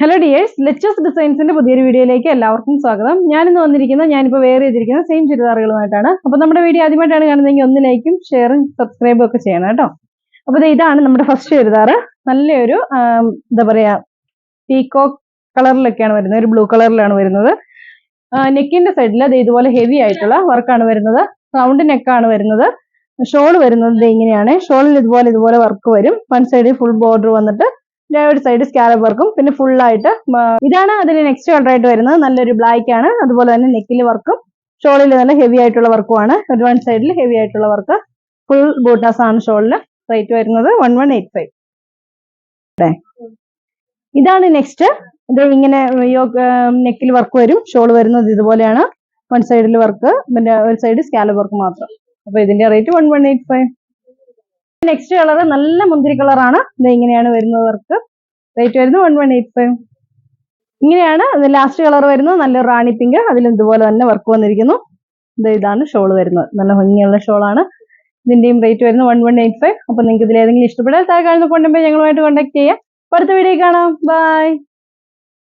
Hello dears leches ഡിസൈൻസിന്റെ പുതിയൊരു വീഡിയോയിലേക്ക് എല്ലാവർക്കും സ്വാഗതം. ഞാനിന്ന് വന്നിരിക്കുന്നത് ഞാനിപ്പോൾ വേറെ ചെയ്തിരിക്കുന്ന സെയിം ചുരിദാറുകളുമായിട്ടാണ്. അപ്പോൾ നമ്മുടെ വീഡിയോ ആദ്യമായിട്ടാണ് കാണുന്നതെങ്കിൽ ഒന്ന് ലൈക്കും ഷെയറും സബ്സ്ക്രൈബും ഒക്കെ ചെയ്യണം കേട്ടോ. അപ്പോൾ ഇതാണ് നമ്മുടെ ഫസ്റ്റ് ചുരിദാർ നല്ലൊരു എന്താ പറയാ പീക്കോ കളറിലൊക്കെയാണ് വരുന്നത്. ഒരു ബ്ലൂ കളറിലാണ് വരുന്നത്. നെക്കിന്റെ സൈഡിൽ അത് ഇതുപോലെ ഹെവി ആയിട്ടുള്ള വർക്കാണ് വരുന്നത്. റൗണ്ട് നെക്കാണ് വരുന്നത്. ഷോൾ വരുന്നത് ഇങ്ങനെയാണ്. ഷോളിൽ ഇതുപോലെ ഇതുപോലെ വർക്ക് വരും. വൺ സൈഡിൽ ഫുൾ ബോർഡർ വന്നിട്ട് ഒരു സൈഡ് സ്കാലപ്പ് വർക്കും. പിന്നെ ഫുൾ ആയിട്ട് ഇതാണ് അതിന് നെക്സ്റ്റ് കളർ ആയിട്ട് വരുന്നത്. നല്ലൊരു ബ്ലാക്ക് ആണ്. അതുപോലെ തന്നെ നെക്കിൽ വർക്കും ഷോളിൽ നല്ല ഹെവി ആയിട്ടുള്ള വർക്കുമാണ് ഒരു വൺ സൈഡിൽ ഹെവി ആയിട്ടുള്ള വർക്ക് ഫുൾ ബൂട്ടാസ് ആണ് ഷോളിന് റേറ്റ് വരുന്നത് വൺ വൺ എയ്റ്റ് ഫൈവ് ഇതാണ് നെക്സ്റ്റ് ഇത് ഇങ്ങനെ നെക്കിൽ വർക്ക് വരും. ഷോൾ വരുന്നത് ഇതുപോലെയാണ്. വൺ സൈഡിൽ വർക്ക് പിന്നെ ഒരു സൈഡ് സ്കാലപ്പ് വർക്ക് മാത്രം. അപ്പൊ ഇതിന്റെ rate one one eight five next colour നല്ല മുന്തിരി കളറാണ് ഇത് ഇങ്ങനെയാണ് വരുന്നത് വർക്ക്. റേറ്റ് വരുന്നത് വൺ വൺ എയ്റ്റ് ഫൈവ് ഇങ്ങനെയാണ് ലാസ്റ്റ് കളർ വരുന്നത്. നല്ല റാണി പിങ്ക് അതിലും ഇതുപോലെ തന്നെ വർക്ക് വന്നിരിക്കുന്നു. ഇത് ഇതാണ് ഷോൾ വരുന്നത്. നല്ല ഭംഗിയുള്ള ഷോളാണ് ഇതിന്റെയും റേറ്റ് വരുന്നത് വൺ വൺ എയ്റ്റ് ഫൈവ് അപ്പൊ നിങ്ങൾക്ക് ഇതിൽ ഏതെങ്കിലും ഇഷ്ടപ്പെട്ടാൽ താഴെ കാണുന്ന ഫോൺ നമ്പർ ഞങ്ങളുമായിട്ട് കോൺടാക്ട് ചെയ്യാം. അടുത്ത വീഡിയോ കാണാം. ബൈ